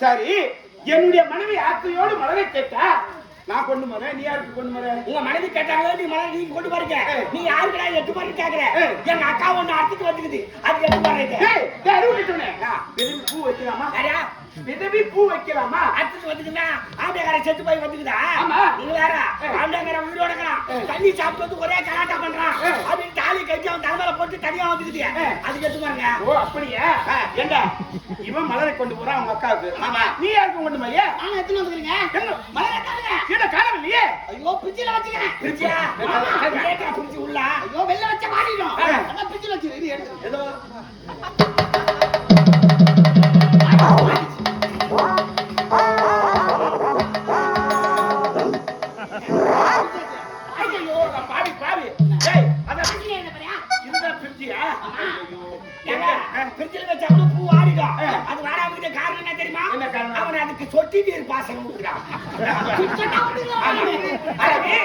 சரி என்னுடைய மனைவி ஆசையோடு மலரை கேட்டா நான் கொண்டு வரேன் நீ யாருக்கு கொண்டு வரேன் உங்க மனைவி கேட்டாங்களோ? நீ மலர் நீங்க கொண்டு பாருங்க. நீ யாருக்குடா எட்டு பாரு கேக்குற. எங்க அக்கா ஒண்ணு அறுத்துட்டு வந்துக்குது. அது எட்டு பாருங்க பூ வைக்கலாமா? யாரா? விதவி பூ வைக்கலாமா? அறுத்துட்டு வந்துக்குன்னா ஆம்பியக்கார செத்து போய் வந்துக்குதா? ஆமா. நீங்க வேற. ஏய். ஆம்பியக்கார உயிரோட. தண்ணி சாப்பிட்டு ஒரே கலாட்டா பண்றான். அப்படின்னு தாலி கட்டி அவன் தலைமையில போட்டு தனியா வந்துக்குது. அது எட்டு பாருங்க ஓ அப்படியா? ஏண்டா? இவன் மலரை கொண்டு போறான் அவங்க அக்காவுக்கு. ஆமா. நீ யாருக்கு கொண்டு போறியா நாங்க எத்தனை வந்துக்கிறீங்க? மலர் தானுங்க கீழே காணவில்லையே ஐயோ பிரிட்ஜில வச்சுக்கிறேன். பிரிட்ஜியா. ஏக்கா பிரிட்ஜ் உள்ள. ஐயோ வெளில வச்ச மாட்டிடும். ஆ. அதான் பிரிட்ஜில வச்சிரு. இது எடுத்து ஏதோ. பாவி பாவி. பிரிட்ஜில வச்சாலும் பூ ஆடிடும் ஆ. அது வாடாமக்கிட்ட காரணம் என்ன தெரியுமா? அவன் அதுக்கு சொட்டி நீர் பாசனம். அடே,